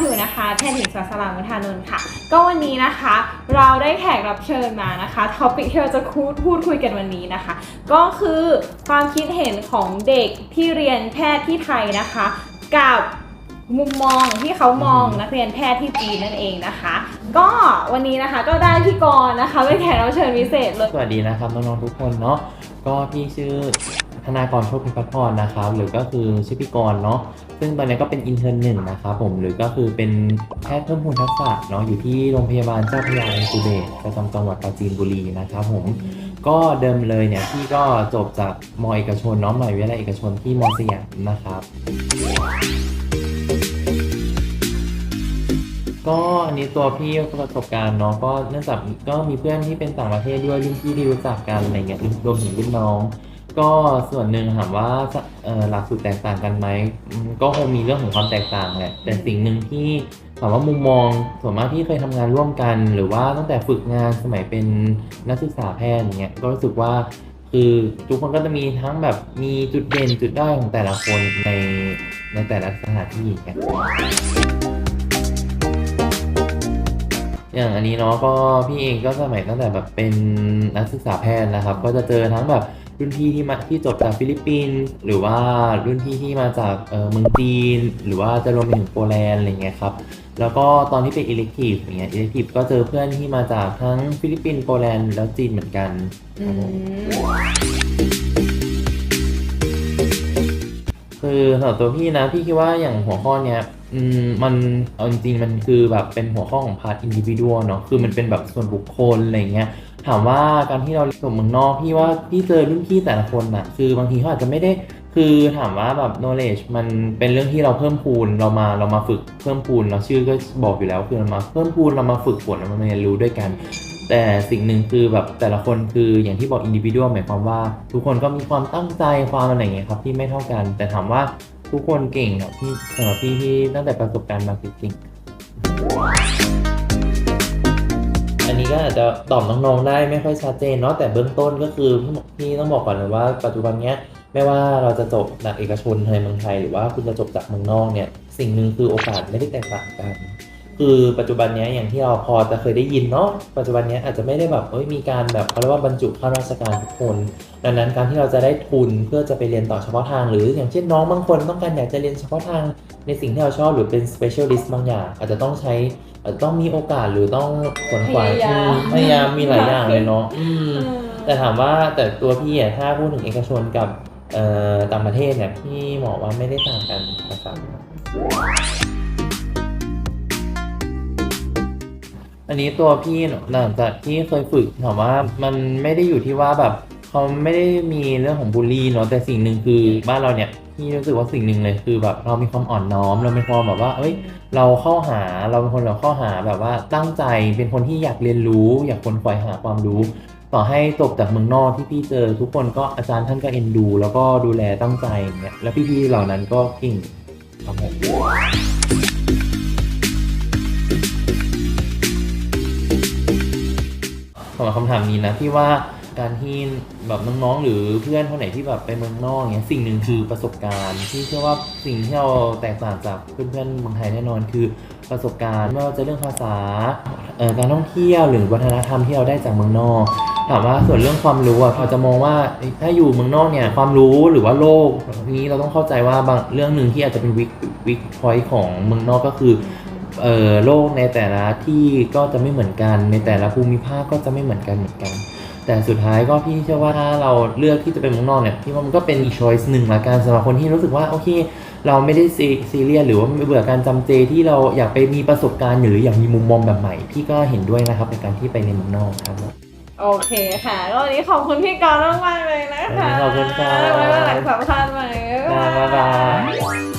ผิวนะคะแพทย์หญิงสาสลามุทานนท์ค่ะ ก็วันนี้นะคะ เราได้แขกรับเชิญมานะคะท็อปิกที่เราจะพูดพูดคุยกันวันนี้นะคะ ก็คือความคิดเห็นของเด็กที่เรียนแพทย์ที่ไทยนะคะ กับมุมมองที่เขามองนักเรียนแพทย์ที่จีนนั่นเองนะคะ ก็วันนี้นะคะก็ได้พี่กรณ์นะคะเป็นแขกรับเชิญพิเศษเลยสวัสดีนะครับน้องๆทุกคนเนาะก็พี่ชื่อ ธนากรโชคพิพัฒน์พรนะครับ หรือก็คือชื่อพี่กรเนาะซึ่งตอนนี้ก็เป็นอินเทอร์หนึ่งนะครับผมหรือก็คือเป็นแพทย์เพิ่มพูนทักษะเนาะอยู่ที่โรงพยาบาลเจ้าพระยาอินคูเบตประจำจังหวัดปราจีนบุรีนะครับผมก็เดิมเลยเนี่ยพี่ก็จบจากมอเอกชนเนาะมหาวิทยาลัยเอกชนที่มอสยามนะครับก็อันนี้ตัวพี่ประสบการณ์เนาะก็เนื่องจากก็มีเพื่อนที่เป็นต่างประเทศด้วยรุ่นพี่ที่รู้จักกันอะไรเงี้ยรวมถึงรุ่นน้อง ก็ส่วนหนึ่งถามว่าเอ่อหลักสูตรแตกต่างกันไหมก็คงมีเรื่องของความแตกต่างแหละแต่สิ่งหนึ่งที่ถามว่ามุมมองส่วนมากที่เคยทำงานร่วมกัน หรือว่าตั้งแต่ฝึกงานสมัยเป็นนักศึกษาแพทย์อย่างเงี้ยก็รู้สึกว่าคือทุกคนก็จะมีทั้งแบบมีจุดเด่นจุดด้อยของแต่ละคนในในแต่ละสถานที่อย่างเงี้ยอย่างอันนี้เนาะก็พี่เองก็สมัยตั้งแต่แบบเป็นนักศึกษาแพทย์นะครับ ก็จะเจอทั้งแบบ รุ่นพี่ที่มาที่จบจากฟิลิปปินส์หรือว่ารุ่นพี่ที่มาจากเออเมืองจีน หรือว่าจะรวมไปถึงโปแลนด์อะไรเงี้ยครับแล้วก็ตอนที่เป็น elective อย่างเงี้ย elective ก็เจอเพื่อนที่มาจากทั้งฟิลิปปินส์โปแลนด์แล้วจีนเหมือนกันครับผมคือสำหรับตัวพี่นะพี่คิดว่าอย่างหัวข้อเนี้ยอืมมันเอาจริงๆมันคือแบบเป็นหัวข้อของพาร์ทอินดิวิ a l เนาะคือมันเป็นแบบส่วนบุคคลอะไรเงี้ย ถามว่าการที่เราจบเมืองนอกพี่ว่าพี่เจอรุ่นพี่แต่ละคนน่ะคือบางทีเขาอาจจะไม่ได้คือถามว่าแบบ knowledge มันเป็นเรื่องที่เราเพิ่มพูนเรามาเรามาฝึกเพิ่มพูนเราชื่อก็บอกอยู่แล้วคือเรามาเพิ่มพูนเรามาฝึกฝนเรามาเรียนรู้ด้วยกัน แต่สิ่งหนึ่งคือแบบแต่ละคนคืออย่างที่บอกอินดิวิ a l หมายความว่า ทุกคนก็มีความตั้งใจความอะไรอย่างเงี้ยครับที่ไม่เท่ากัน แต่ถามว่าทุกคนเก่งอะพี่สำหรับพี่ที่ตั้งแต่ประสบการณ์มาคือเก่ง อันนี้ก็อาจจะตอบน้องๆได้ไม่ค่อยชัดเจนเนาะแต่เบื้องต้นก็คือพี่พี่ต้องบอกก่อนเลยว่าปัจจุบันเนี้ยไม่ว่าเราจะจบจากเอกชนในเมืองไทยหรือว่าคุณจะจบจากเมืองนอกเนี่ยสิ่งหนึ่งคือโอกาสไม่ได้แตกต่างกัน คือปัจจุบันเนี้ยอย่างที่เราพอจะเคยได้ยินเนาะปัจจุบันเนี้ยอาจจะไม่ได้แบบเอ้ยมีการแบบเขาเรียกว่าบรรจุข้าราชการทุกคน ดังนั้นการที่เราจะได้ทุนเพื่อจะไปเรียนต่อเฉพาะทาง หรืออย่างเช่นน้องบางคนต้องการอยากจะเรียนเฉพาะทางในสิ่งที่เราชอบหรือเป็น specialist บางอย่าง อาจจะต้องใช้อาจจะต้องมีโอกาสหรือต้องขวนขวายพยายามพยายามมีหลายอย่างเลยเนาะอืมอืมแต่ถามว่าแต่ตัวพี่อะถ้าพูดถึงเอกชนกับเอ่อต่างประเทศเนี่ยพี่มองว่าไม่ได้ต่างกันนะครับ อันนี้ตัวพี่หลังจากที่เคยฝึกถามว่ามันไม่ได้อยู่ที่ว่าแบบเขาไม่ได้มีเรื่องของบูลลี่เนาะแต่สิ่งหนึ่งคือบ้านเราเนี่ยพี่รู้สึกว่าสิ่งหนึ่งเลยคือแบบเรามีความอ่อนน้อมเรามีความแบบว่าเอ้ยเราเข้าหาเราเป็นคนเราเข้าหาแบบว่าตั้งใจเป็นคนที่อยากเรียนรู้ อยากคนคอยหาความรู้ ต่อให้จบจากเมืองนอกที่พี่เจอทุกคนก็อาจารย์ท่านก็เอ็นดู แล้วก็ดูแลตั้งใจอย่างเงี้ยแล้วพี่ๆเหล่านั้นก็เก่งครับผมำหรับคำถามนี้นะพี่ว่าการที่แบบน้องๆ หรือเพื่อนคนไหนที่แบบไปเมืองนอกเนี้ยสิ่งหนึ่งคือประสบการณ์ที่เชื่อว่าสิ่งที่เราแตกต่างจากเพื่อนๆเมืองไทยแน่นอนคือประสบการณ์ไม่ว่าจะเรื่องภาษาการท่องเที่ยวหรือวัฒนธรรมที่เราได้จากเมืองนอกถามว่าส่วนเรื่องความรู้อะเราจะมองว่าถ้าอยู่เมืองนอกเนี่ยความรู้หรือว่าโลกนี้เราต้องเข้าใจว่าบางเรื่องหนึ่งที่อาจจะเป็นวิกวิกพอยต์ของเมืองนอกก็คือ เอ่อโลกในแต่ละที่ก็จะไม่เหมือนกัน ในแต่ละภูมิภาคก็จะไม่เหมือนกันเหมือนกัน แต่สุดท้ายก็พี่เชื่อว่าถ้าเราเลือกที่จะเป็นเมืองนอกเนี่ยพี่ว่ามันก็เป็นอีกช้อยส์หนึ่งละกันสำหรับคนที่รู้สึกว่าโอเค เราไม่ได้ซีซีเรียสหรือว่าไม่เบื่อการจำเจที่เราอยากไปมีประสบการณ์หรืออยากมีมุมมองแบบใหม่พี่ก็เห็นด้วยนะครับในการที่ไปในเมืองนอกครับโอเคค่ะก็วันนี้ขอบคุณพี่กรณ์มากๆเลยนะคะขอบคุณครับไว้วันหลังสัมภาษณ์ใหม่บ๊ายบาย